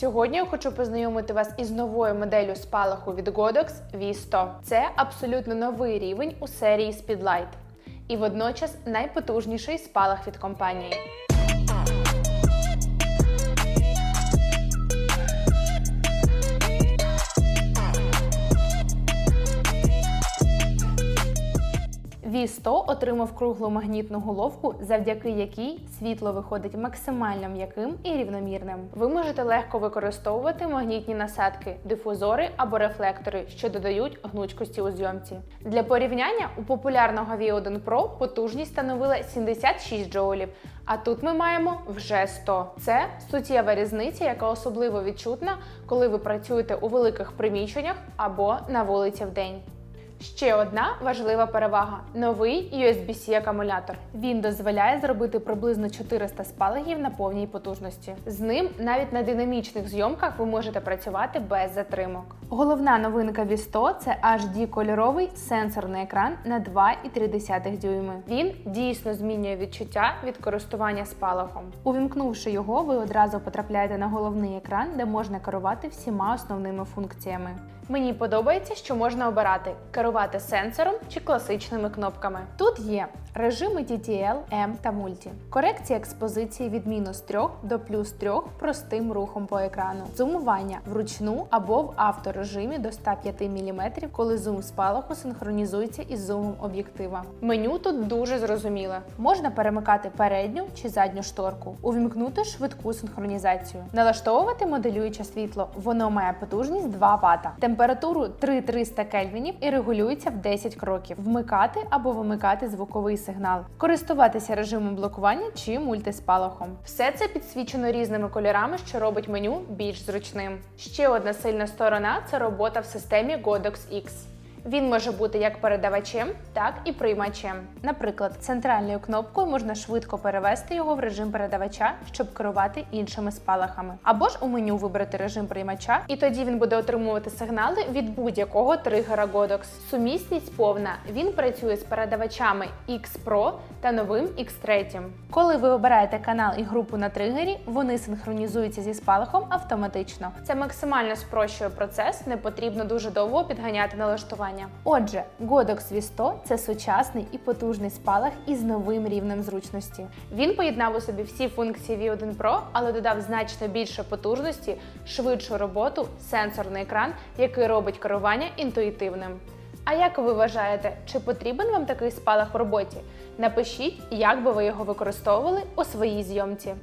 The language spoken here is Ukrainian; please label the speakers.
Speaker 1: Сьогодні я хочу познайомити вас із новою моделлю спалаху від Godox V100. Це абсолютно новий рівень у серії Speedlight і водночас найпотужніший спалах від компанії. V100 отримав круглу магнітну головку, завдяки якій світло виходить максимально м'яким і рівномірним. Ви можете легко використовувати магнітні насадки, дифузори або рефлектори, що додають гнучкості у зйомці. Для порівняння у популярного V1 Pro потужність становила 76 джоулів, а тут ми маємо вже 100. Це суттєва різниця, яка особливо відчутна, коли ви працюєте у великих приміщеннях або на вулиці в день. Ще одна важлива перевага новий USB-C акумулятор. Він дозволяє зробити приблизно 400 спалахів на повній потужності. З ним навіть на динамічних зйомках ви можете працювати без затримок. Головна новинка V100 – це HD кольоровий сенсорний екран на 2,3 дюйми. Він дійсно змінює відчуття від користування спалахом. Увімкнувши його, ви одразу потрапляєте на головний екран, де можна керувати всіма основними функціями. Мені подобається, що можна обирати керувати сенсором чи класичними кнопками. Тут є режими TTL, M та Multi, корекція експозиції від мінус 3 до плюс 3 простим рухом по екрану, зумування вручну або в авторежимі до 105 мм, коли зум спалаху синхронізується із зумом об'єктива. Меню тут дуже зрозуміле. Можна перемикати передню чи задню шторку, увімкнути швидку синхронізацію, налаштовувати моделююче світло. Воно має потужність 2 Вт, температуру 3300 кельвінів і регулюється в 10 кроків. Вмикати або вимикати звуковий сигнал, користуватися режимом блокування чи мультиспалахом. Все це підсвічено різними кольорами, що робить меню більш зручним. Ще одна сильна сторона це робота в системі Godox X. Він може бути як передавачем, так і приймачем. Наприклад, центральною кнопкою можна швидко перевести його в режим передавача, щоб керувати іншими спалахами. Або ж у меню вибрати режим приймача, і тоді він буде отримувати сигнали від будь-якого тригера Godox. Сумісність повна. Він працює з передавачами X Pro та новим X3. Коли ви обираєте канал і групу на тригері, вони синхронізуються зі спалахом автоматично. Це максимально спрощує процес, не потрібно дуже довго підганяти налаштування. Отже, Godox V100 – це сучасний і потужний спалах із новим рівнем зручності. Він поєднав у собі всі функції V1 Pro, але додав значно більше потужності, швидшу роботу, сенсорний екран, який робить керування інтуїтивним. А як ви вважаєте, чи потрібен вам такий спалах в роботі? Напишіть, як би ви його використовували у своїй зйомці.